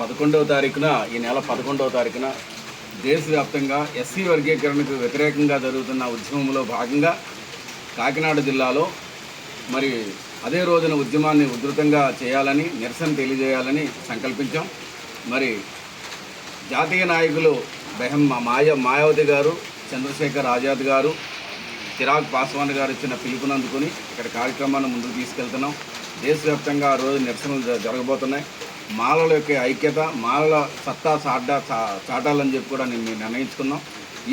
పదకొండవ తారీఖున ఈ నెల పదకొండవ తారీఖున దేశవ్యాప్తంగా ఎస్సీ వర్గీకరణకు వ్యతిరేకంగా జరుగుతున్న ఉద్యమంలో భాగంగా కాకినాడ జిల్లాలో మరి అదే రోజున ఉద్యమాన్ని ఉధృతంగా చేయాలని నిరసన తెలియజేయాలని సంకల్పించాం. మరి జాతీయ నాయకులు బెహం మాయ మాయావతి గారు చంద్రశేఖర్ ఆజాద్ గారు చిరాగ్ పాస్వాన్ గారు ఇచ్చిన పిలుపునందుకుని ఇక్కడ కార్యక్రమాన్ని ముందుకు తీసుకెళ్తున్నాం. దేశవ్యాప్తంగా ఆ రోజు నిరసనలు జ- జరగబోతున్నాయి. మాలల యొక్క ఐక్యత మాలల సత్తా సాడ్డా చాటాలని చెప్పి కూడా నేను మేము నిర్ణయించుకున్నాం.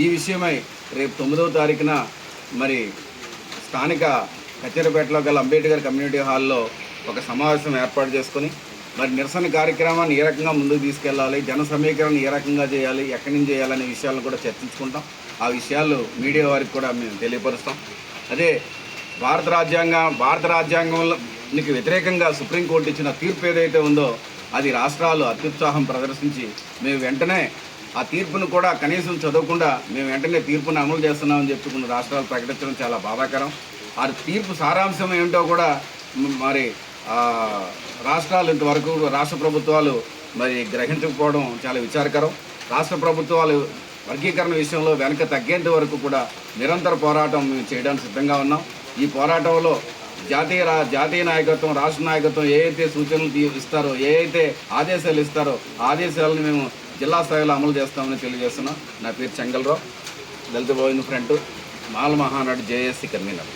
ఈ విషయమై రేపు తొమ్మిదవ తారీఖున మరి స్థానిక కచేరపేటలో గల అంబేద్కర్ కమ్యూనిటీ హాల్లో ఒక సమావేశం ఏర్పాటు చేసుకొని మరి నిరసన కార్యక్రమాన్ని ఏ రకంగా ముందుకు తీసుకెళ్ళాలి జన సమీకరణ ఏ రకంగా చేయాలి ఎక్కడి నుంచి చేయాలనే విషయాలను కూడా చర్చించుకుంటాం. ఆ విషయాలు మీడియా వారికి కూడా మేము తెలియపరుస్తాం. అదే భారత రాజ్యాంగం భారత రాజ్యాంగంలోకి వ్యతిరేకంగా సుప్రీంకోర్టు ఇచ్చిన తీర్పు ఏదైతే ఉందో అది రాష్ట్రాలు అత్యుత్సాహం ప్రదర్శించి మేము వెంటనే ఆ తీర్పును కూడా కనీసం చదవకుండా మేము వెంటనే తీర్పును అమలు చేస్తున్నామని చెప్పి కొన్ని రాష్ట్రాలు ప్రకటించడం చాలా బాధాకరం. ఆ తీర్పు సారాంశం ఏమిటో కూడా మరి రాష్ట్రాలు ఇంతవరకు రాష్ట్ర ప్రభుత్వాలు మరి గ్రహించకపోవడం చాలా విచారకరం. రాష్ట్ర ప్రభుత్వాలు వర్గీకరణ విషయంలో వెనక తగ్గేంత వరకు కూడా నిరంతర పోరాటం మేము చేయడానికి సిద్ధంగా ఉన్నాం. ఈ పోరాటంలో జాతీయ రా జాతీయ నాయకత్వం రాష్ట్ర నాయకత్వం ఏ సూచనలు ఇస్తారో ఏ ఆదేశాలు ఇస్తారో ఆదేశాలను మేము జిల్లా స్థాయిలో అమలు చేస్తామని తెలియజేస్తున్నాం. నా పేరు Chengalrao Dalit Bhavan front Mala Mahanadu JAC convener.